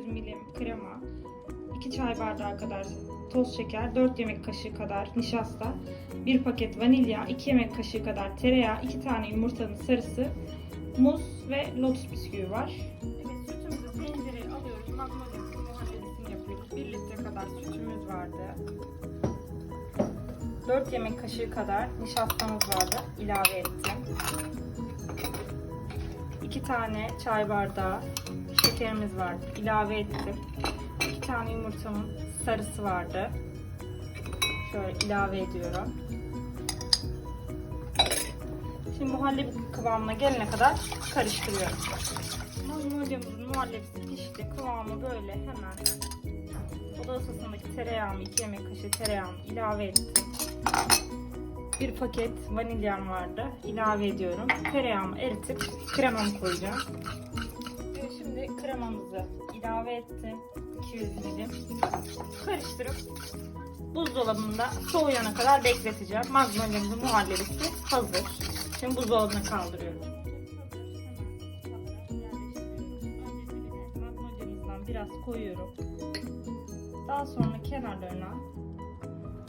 200 milim krema, 2 çay bardağı kadar toz şeker, 4 yemek kaşığı kadar nişasta, 1 paket vanilya, 2 yemek kaşığı kadar tereyağı, 2 tane yumurtanın sarısı, muz ve lotus bisküvi var. Evet, sütümüzü tencereye alıyoruz. Magnolya'sı muhallebisini yapıyoruz. 1 litre kadar sütümüz vardı. 4 yemek kaşığı kadar nişastamız vardı. ilave ettim. 2 tane çay bardağı şekerimiz vardı. ilave ettim. 2 tane yumurtamın sarısı vardı. Şöyle ilave ediyorum. Şimdi muhallebi kıvamına gelene kadar karıştırıyorum. Magnolia'mızın muhallebisi pişti. Kıvamı böyle hemen oda ısısındaki tereyağımı, 2 yemek kaşığı tereyağımı ilave ettim. Bir paket vanilyam vardı. ilave ediyorum. Tereyağımı eritip kremamı koyacağım. Şimdi kremamızı ilave ettim. 200 milim. Karıştırıp buzdolabında soğuyana kadar bekleteceğim. Magnolia'mızın muhallebisi hazır. Şimdi buzdolabına kaldırıyorum. Magnolia'mızdan biraz koyuyorum. Daha sonra kenarlarına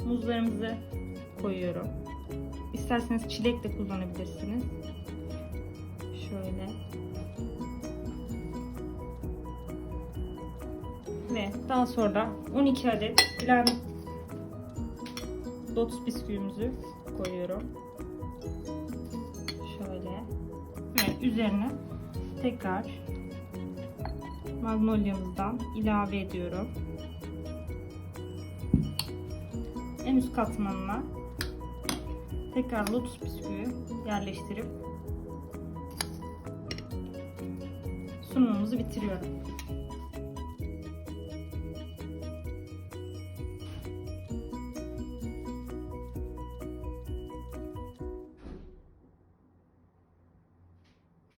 muzlarımızı koyuyorum. İsterseniz çilek de kullanabilirsiniz. Şöyle. Ve daha sonra 12 adet bilen lotus bisküvimizi koyuyorum. Şöyle. Ve üzerine tekrar magnolia'mızdan ilave ediyorum. En üst katmanına tekrar lotus bisküvi yerleştirip sunumumuzu bitiriyorum.